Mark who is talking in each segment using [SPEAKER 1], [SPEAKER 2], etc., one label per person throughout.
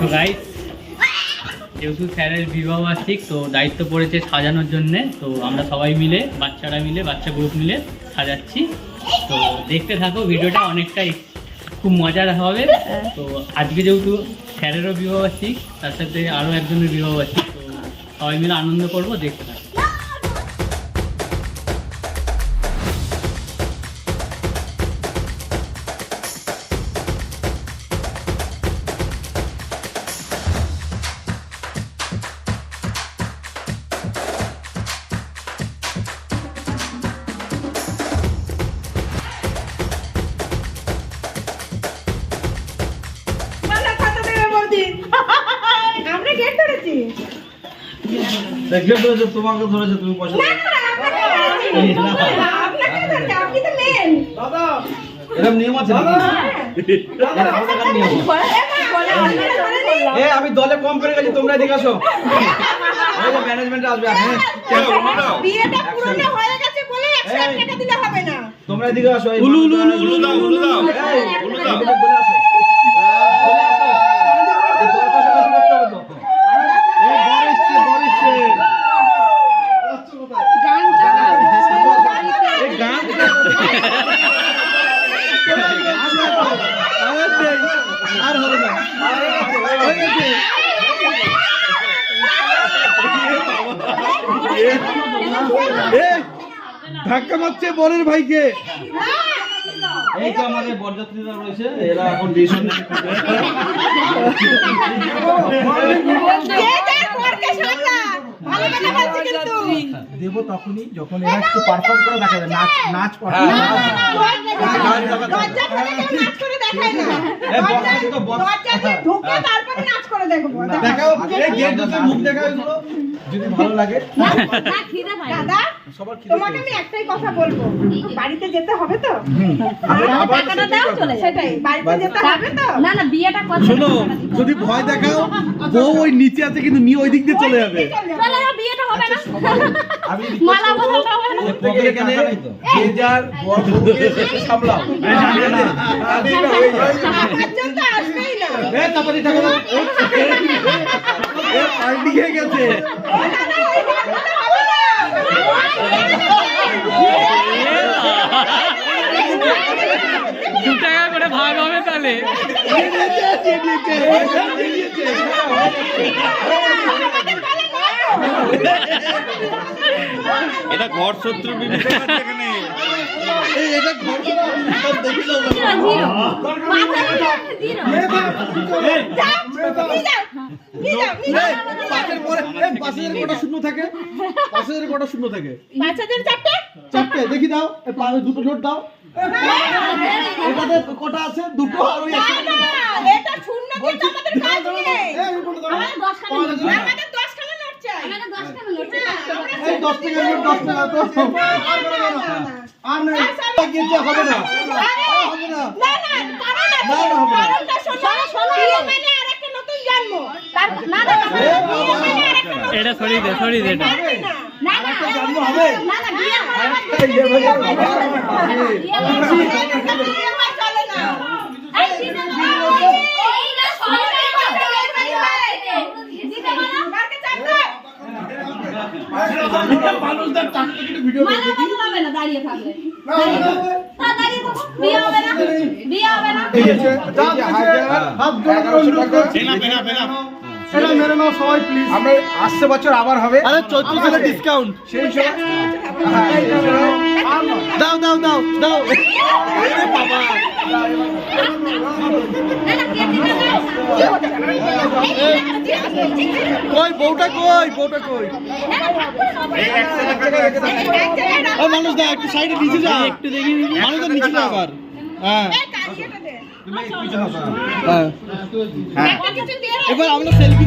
[SPEAKER 1] তো গাইস যেহেতু স্যারের বিবাহ বার্ষিক, তো দায়িত্ব পড়েছে সাজানোর জন্যে, তো আমরা সবাই মিলে, বাচ্চারা মিলে, বাচ্চা গ্রুপ মিলে সাজাচ্ছি। তো দেখতে থাকো, ভিডিওটা অনেকটাই খুব মজার হবে। তো আজকে যেহেতু স্যারেরও বিবাহ বার্ষিক, তার সাথে আরও একজনের বিবাহ বার্ষিক, তো সবাই মিলে আনন্দ করব, দেখতে থাকো।
[SPEAKER 2] দেখলে তো তোমাকে ধরেছে তুমি পয়সা। এরকম নিয়ম আছে?
[SPEAKER 3] এ
[SPEAKER 2] আমি দলে কম করে গেছি তোমরা এদিকে আসো। ম্যানেজমেন্ট আসবে হ্যাঁ।
[SPEAKER 3] হয়ে গেছে বলে একশো এক
[SPEAKER 2] এই।
[SPEAKER 3] টাকা দিলে হবে না।
[SPEAKER 2] তোমরা এদিকে আসো
[SPEAKER 4] উলু, উলু, উলু, উলু দাও, উলু দাও। উলু দাও।
[SPEAKER 2] এদিকে বলে আসো। বলে আসো। এই দল পাশাপাশি করতে হবে তো। এই বর এসছে, বর এসছে। এই গান আর হবে না হয়ে গেছে।
[SPEAKER 4] এ, ধাক্কা মারছে বরের ভাইকে।
[SPEAKER 2] এই তো আমাদের বরযাত্রীরা রয়েছে এরা এখন ডিসিশন
[SPEAKER 3] যে।
[SPEAKER 5] দেব তখনই যখন এরা একটু পারফর্ম করে নাচ নাচ যদি ভালো লাগে।
[SPEAKER 3] দাদা
[SPEAKER 5] সবার খিদে
[SPEAKER 3] তোমাকে আমি একটাই কথা বলব। বাড়িতে যেতে হবে তো?
[SPEAKER 6] টাকাটা দাও চলে
[SPEAKER 3] সেটাই। বাড়িতে যেতে হবে তো?
[SPEAKER 6] না না বিয়েটা কত
[SPEAKER 4] শোনো যদি ভয় দেখাও বউ ওই নিচে আছে কিন্তু নিয়ে ওই দিক দিয়ে চলে যাবে।
[SPEAKER 6] চলে যাও বিয়েটা হবে না? মালা বদলটা হবে না?
[SPEAKER 2] এ পকেটে এখানে
[SPEAKER 5] যে যার বর বউকে সামলাও।
[SPEAKER 3] পাঁচজন আসবেই না।
[SPEAKER 2] এ তাড়াতাড়ি থাকো না
[SPEAKER 4] এ পাল্টি খেয়ে গেছে।
[SPEAKER 1] দু টাকা করে ভাগ হবে তাহলে।
[SPEAKER 4] এটা ঘর শত্রু বিবেচনা এটা ঘর শত্রু দেখি পরে কটা শূন্য থাকে। কটা শূন্য থাকে।
[SPEAKER 3] পাঁচ হাজার চারটে?
[SPEAKER 4] চারটে দেখি দাও। দুটো নোট দাও। এটাতে কটা আছে? দুটো আর ওই
[SPEAKER 3] না এটা শূন্য কিন্তু আমাদের কাজ নেই।
[SPEAKER 6] আমাদের দশখানা নোট চাই।
[SPEAKER 3] আমাদের দশখানা নোট চাই
[SPEAKER 6] আমাদের দশখানা নোট চাই।
[SPEAKER 3] না, আমরা
[SPEAKER 4] এই দশ টাকা নোট দশ টাকা তো।
[SPEAKER 3] আর না,
[SPEAKER 4] হবে না হবে
[SPEAKER 1] এটা সরিয়ে দে সরিয়ে দে
[SPEAKER 3] না
[SPEAKER 4] জন্ম হবে
[SPEAKER 6] না না বিয়ে হবে না।
[SPEAKER 4] এই যে ভাই
[SPEAKER 6] বিয়ে হবে না।
[SPEAKER 3] বিয়ে হয় চলে না।
[SPEAKER 6] এই দিতে পারো। এই না সবাই করতে হবে। দিতে পারো।
[SPEAKER 3] কারকে চাপবে?
[SPEAKER 6] মালা বদলাবে না দাঁড়িয়ে থাকলে দাঁড়িয়ে থাকো। না, দাঁড়িয়ে থাকো। বিয়ে হবে না বিয়ে হবে না
[SPEAKER 4] হাত জোড়া করে অনুরোধ করছি এটা মেরে নাও সবাই প্লিজ
[SPEAKER 5] আমরা আসছে বছর আবার হবে।
[SPEAKER 4] আরে চৈত্র সালে ডিসকাউন্ট
[SPEAKER 5] সেই সময় হ্যাঁ।
[SPEAKER 4] দাও দাও দাও দাও।
[SPEAKER 6] না
[SPEAKER 4] কই বউটা কই বউটা কই? ও মানুষ দা একটু সাইডে নিচে যা। একটু দেখি মানুষ নিচে যা আবার। হ্যাঁ। এবার আমরা সেলফি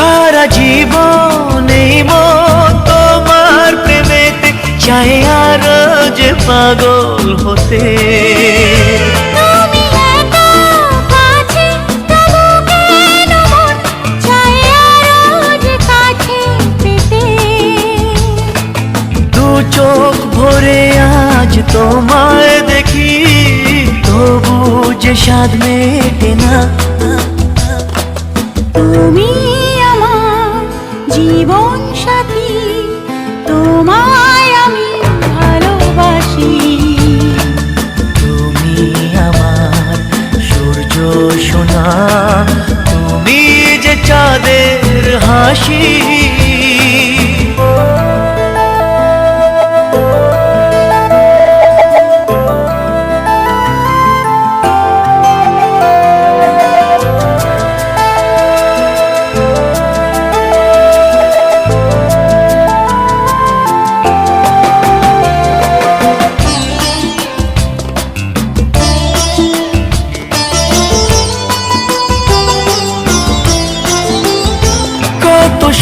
[SPEAKER 7] সারা জীবন এই তোমার প্রেমেতে চাই আর যে পাগল হতে। চোখ ভরে আজ তোমায় দেখি তবু যে সাধ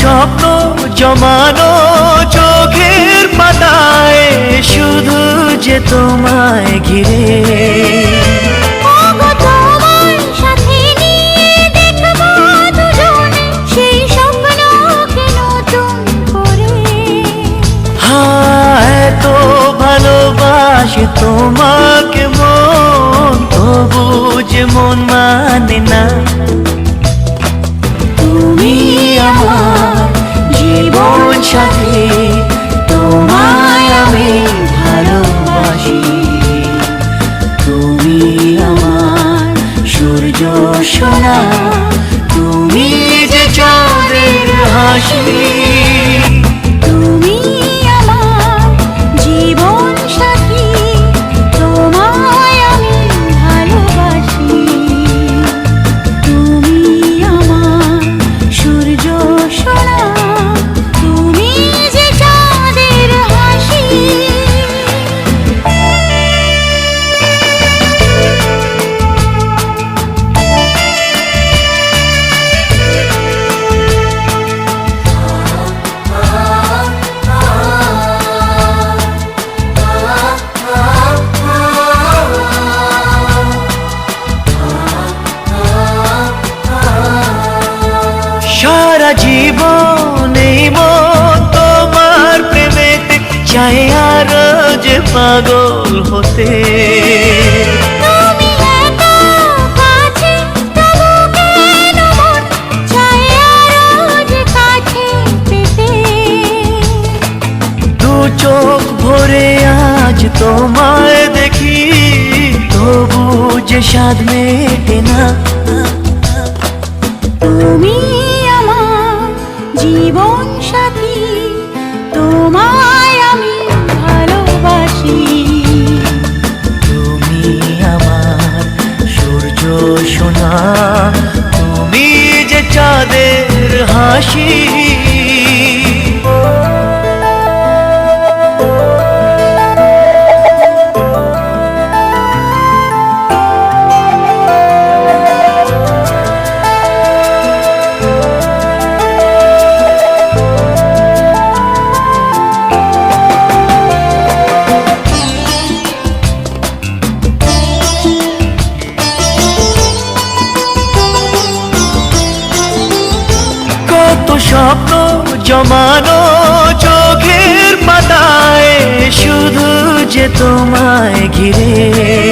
[SPEAKER 7] স্বপ্ন জমানো চোখের পাতায় শুধু যে তোমায় ঘিরে। যে পাগল হতে। চোখ ভরে আজ তোমায় দেখি তবু যে স্বাদ মেটে না।
[SPEAKER 6] তুমি আমার জীবন সাথী তোমার
[SPEAKER 7] তুমি যে চাঁদের হাসি জমানো
[SPEAKER 8] চোখের
[SPEAKER 6] পাতায় শুধু যে তোমায় ঘিরে।